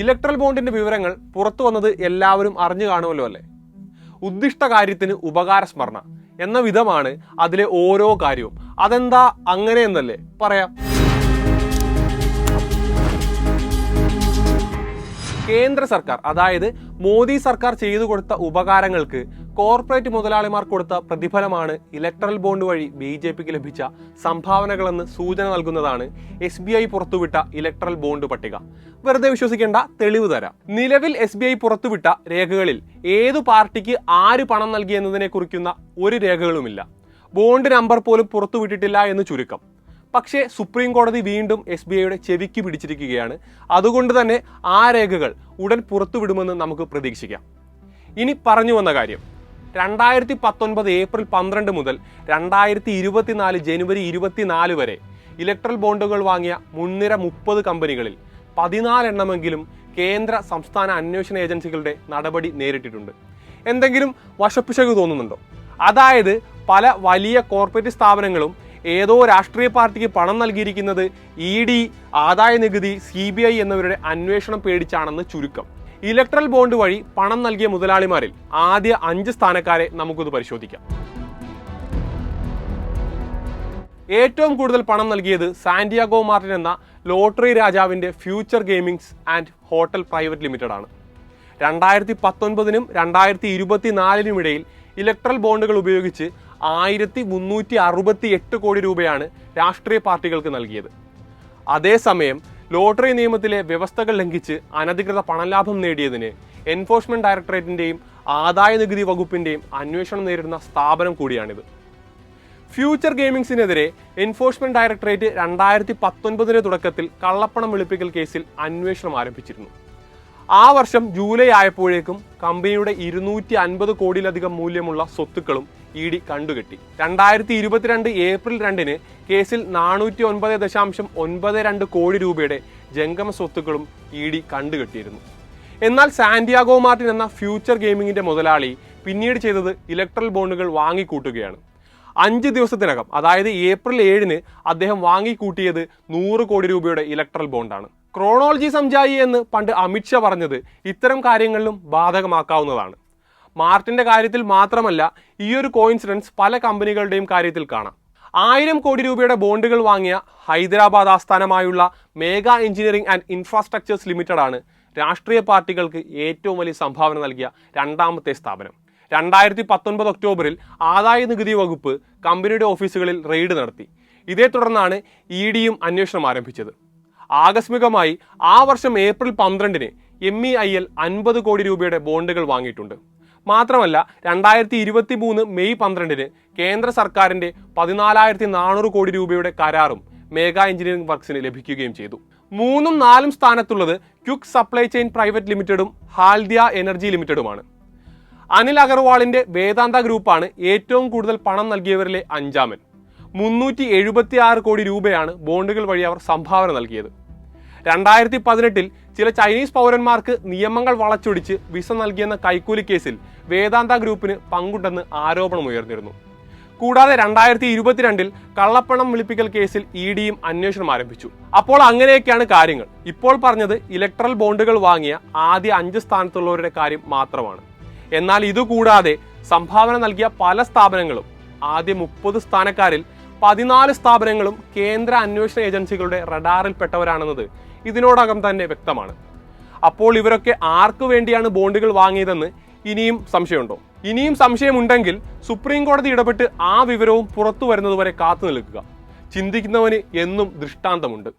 Electoral ബോണ്ടിന്റെ വിവരങ്ങൾ പുറത്തു വന്നത് എല്ലാവരും അറിഞ്ഞു കാണുമല്ലോ അല്ലേ? ഉദ്ദിഷ്ട കാര്യത്തിന് ഉപകാരസ്മരണ എന്ന വിധമാണ് അതിലെ ഓരോ കാര്യവും. അതെന്താ അങ്ങനെ എന്നല്ലേ പറയാം. കേന്ദ്ര സർക്കാർ അതായത് മോദി സർക്കാർ ചെയ്തു കൊടുത്ത ഉപകാരങ്ങൾക്ക് കോർപ്പറേറ്റ് മുതലാളിമാർ കൊടുത്ത പ്രതിഫലമാണ് ഇലക്ട്രൽ ബോണ്ട് വഴി ബി ജെ പിക്ക് ലഭിച്ച സംഭാവനകളെന്ന് സൂചന നൽകുന്നതാണ് എസ് ബി ഐ പുറത്തുവിട്ട ഇലക്ട്രൽ ബോണ്ട് പട്ടിക. വെറുതെ വിശ്വസിക്കേണ്ട തെളിവ് തരാം. നിലവിൽ എസ് ബി ഐ പുറത്തുവിട്ട രേഖകളിൽ ഏതു പാർട്ടിക്ക് ആര് പണം നൽകി എന്നതിനെ കുറിക്കുന്ന ഒരു രേഖകളുമില്ല. ബോണ്ട് നമ്പർ പോലും പുറത്തുവിട്ടിട്ടില്ല എന്ന് ചുരുക്കം. പക്ഷേ സുപ്രീം കോടതി വീണ്ടും എസ് ബി ഐയുടെ ചെവിക്ക് പിടിച്ചിരിക്കുകയാണ്. അതുകൊണ്ട് തന്നെ ആ രേഖകൾ ഉടൻ പുറത്തുവിടുമെന്ന് നമുക്ക് പ്രതീക്ഷിക്കാം. ഇനി പറഞ്ഞു വന്ന കാര്യം. രണ്ടായിരത്തി പത്തൊൻപത് ഏപ്രിൽ പന്ത്രണ്ട് മുതൽ രണ്ടായിരത്തി ഇരുപത്തിനാല് ജനുവരി ഇരുപത്തിനാല് വരെ ഇലക്ട്രൽ ബോണ്ടുകൾ വാങ്ങിയ മുൻനിര മുപ്പത് കമ്പനികളിൽ പതിനാലെണ്ണമെങ്കിലും കേന്ദ്ര സംസ്ഥാന അന്വേഷണ ഏജൻസികളുടെ നടപടി നേരിട്ടിട്ടുണ്ട്. എന്തെങ്കിലും വശപ്പിശക് തോന്നുന്നുണ്ടോ? അതായത് പല വലിയ കോർപ്പറേറ്റ് സ്ഥാപനങ്ങളും ഏതോ രാഷ്ട്രീയ പാർട്ടിക്ക് പണം നൽകിയിരിക്കുന്നത് ഇ ഡി ആദായ നികുതി സി ബി ഐ എന്നിവരുടെ അന്വേഷണം പേടിച്ചാണെന്ന് ചുരുക്കം. ഇലക്ട്രൽ ബോണ്ട് വഴി പണം നൽകിയ മുതലാളിമാരിൽ ആദ്യ അഞ്ച് സ്ഥാനക്കാരെ നമുക്കൊന്ന് പരിശോധിക്കാം. ഏറ്റവും കൂടുതൽ പണം നൽകിയത് സാന്റിയാഗോ മാർട്ടിൻ എന്ന ലോട്ടറി രാജാവിന്റെ future gamings and hotel private limited ആണ്. രണ്ടായിരത്തി പത്തൊൻപതിനും രണ്ടായിരത്തി ഇരുപത്തിനാലിനുമിടയിൽ ഇലക്ട്രൽ ബോണ്ടുകൾ ഉപയോഗിച്ച് ആയിരത്തി മുന്നൂറ്റി അറുപത്തി എട്ട് കോടി രൂപയാണ് രാഷ്ട്രീയ പാർട്ടികൾക്ക് നൽകിയത്. അതേസമയം ലോട്ടറി നിയമത്തിലെ വ്യവസ്ഥകൾ ലംഘിച്ച് അനധികൃത പണലാഭം നേടിയതിന് എൻഫോഴ്സ്മെന്റ് ഡയറക്ടറേറ്റിന്റെയും ആദായ നികുതി വകുപ്പിന്റെയും അന്വേഷണം നേരിടുന്ന സ്ഥാപനം കൂടിയാണിത്. ഫ്യൂച്ചർ ഗെയിമിംഗ്സിനെതിരെ എൻഫോഴ്സ്മെന്റ് ഡയറക്ടറേറ്റ് രണ്ടായിരത്തി പത്തൊൻപതിന്റെ തുടക്കത്തിൽ കള്ളപ്പണം വെളുപ്പിക്കൽ കേസിൽ അന്വേഷണം ആരംഭിച്ചിരുന്നു. ആ വർഷം ജൂലൈ ആയപ്പോഴേക്കും കമ്പനിയുടെ ഇരുന്നൂറ്റി അൻപത് കോടിയിലധികം മൂല്യമുള്ള സ്വത്തുക്കളും ഇ ഡി കണ്ടുകെട്ടി. രണ്ടായിരത്തി ഇരുപത്തിരണ്ട് ഏപ്രിൽ രണ്ടിന് കേസിൽ നാനൂറ്റി ഒൻപത് ദശാംശം ഒൻപത് രണ്ട് കോടി രൂപയുടെ ജംഗമ സ്വത്തുക്കളും ഇ ഡി കണ്ടുകെട്ടിയിരുന്നു. എന്നാൽ സാന്റിയാഗോ മാർട്ടിൻ എന്ന ഫ്യൂച്ചർ ഗെയിമിങ്ങിന്റെ മുതലാളി പിന്നീട് ചെയ്തത് ഇലക്ട്രൽ ബോണ്ടുകൾ വാങ്ങിക്കൂട്ടുകയാണ്. അഞ്ച് ദിവസത്തിനകം അതായത് ഏപ്രിൽ ഏഴിന് അദ്ദേഹം വാങ്ങിക്കൂട്ടിയത് നൂറ് കോടി രൂപയുടെ ഇലക്ട്രൽ ബോണ്ടാണ്. ക്രോണോളജി സംജായി എന്ന് പണ്ട് അമിത്ഷാ പറഞ്ഞത് ഇത്തരം കാര്യങ്ങളിലും ബാധകമാക്കാവുന്നതാണ്. മാർട്ടിന്റെ കാര്യത്തിൽ മാത്രമല്ല ഈ ഒരു കോയിൻസിഡൻസ് പല കമ്പനികളുടെയും കാര്യത്തിൽ കാണാം. ആയിരം കോടി രൂപയുടെ ബോണ്ടുകൾ വാങ്ങിയ ഹൈദരാബാദ് ആസ്ഥാനമായുള്ള Megha engineering and infrastructures limited ആണ് രാഷ്ട്രീയ പാർട്ടികൾക്ക് ഏറ്റവും വലിയ സംഭാവന നൽകിയ രണ്ടാമത്തെ സ്ഥാപനം. രണ്ടായിരത്തി പത്തൊൻപത് ഒക്ടോബറിൽ ആദായ നികുതി വകുപ്പ് കമ്പനിയുടെ ഓഫീസുകളിൽ റെയ്ഡ് നടത്തി. ഇതേ തുടർന്നാണ് ഇ ഡിയും അന്വേഷണം ആരംഭിച്ചത്. ആകസ്മികമായി ആ വർഷം ഏപ്രിൽ പന്ത്രണ്ടിന് എം ഇ ഐ എൽ അൻപത് കോടി രൂപയുടെ ബോണ്ടുകൾ വാങ്ങിയിട്ടുണ്ട്. മാത്രമല്ല രണ്ടായിരത്തി ഇരുപത്തി മൂന്ന് മെയ് പന്ത്രണ്ടിന് കേന്ദ്ര സർക്കാരിന്റെ പതിനാലായിരത്തി നാനൂറ് കോടി രൂപയുടെ കരാറും മേഗാ എഞ്ചിനീയറിംഗ് വർക്ക്സിന് ലഭിക്കുകയും ചെയ്തു. മൂന്നും നാലും സ്ഥാനത്തുള്ളത് ക്യുക്ക് സപ്ലൈ ചെയിൻ പ്രൈവറ്റ് ലിമിറ്റഡും ഹാൽദിയ എനർജി ലിമിറ്റഡുമാണ്. അനിൽ അഗർവാളിന്റെ വേദാന്ത ഗ്രൂപ്പാണ് ഏറ്റവും കൂടുതൽ പണം നൽകിയവരിലെ അഞ്ചാമൻ. മുന്നൂറ്റി എഴുപത്തി ആറ് കോടി രൂപയാണ് ബോണ്ടുകൾ വഴി അവർ സംഭാവന നൽകിയത്. രണ്ടായിരത്തി പതിനെട്ടിൽ ചില ചൈനീസ് പൗരന്മാർക്ക് നിയമങ്ങൾ വളച്ചൊടിച്ച് വിസ നൽകിയെന്ന കൈക്കൂലി കേസിൽ വേദാന്ത ഗ്രൂപ്പിന് പങ്കുണ്ടെന്ന് ആരോപണം ഉയർന്നിരുന്നു. കൂടാതെ രണ്ടായിരത്തി ഇരുപത്തിരണ്ടിൽ കള്ളപ്പണം വിളിപ്പിക്കൽ കേസിൽ ഇ ഡിയും അന്വേഷണം ആരംഭിച്ചു. അപ്പോൾ അങ്ങനെയൊക്കെയാണ് കാര്യങ്ങൾ. ഇപ്പോൾ പറഞ്ഞത് ഇലക്ട്രൽ ബോണ്ടുകൾ വാങ്ങിയ ആദ്യ അഞ്ച് സ്ഥാനത്തുള്ളവരുടെ കാര്യം മാത്രമാണ്. എന്നാൽ ഇതുകൂടാതെ സംഭാവന നൽകിയ പല സ്ഥാപനങ്ങളും ആദ്യ മുപ്പത് സ്ഥാനക്കാരിൽ പതിനാല് സ്ഥാപനങ്ങളും കേന്ദ്ര അന്വേഷണ ഏജൻസികളുടെ റഡാറിൽപ്പെട്ടവരാണെന്നത് ഇതിനോടകം തന്നെ വ്യക്തമാണ്. അപ്പോൾ ഇവരൊക്കെ ആർക്കു വേണ്ടിയാണ് ബോണ്ടുകൾ വാങ്ങിയതെന്ന് ഇനിയും സംശയമുണ്ടോ? ഇനിയും സംശയമുണ്ടെങ്കിൽ സുപ്രീം കോടതി ഇടപെട്ട് ആ വിവരവും പുറത്തു വരുന്നതുവരെ കാത്തു നിൽക്കുക. ചിന്തിക്കുന്നവന് എന്നും ദൃഷ്ടാന്തമുണ്ട്.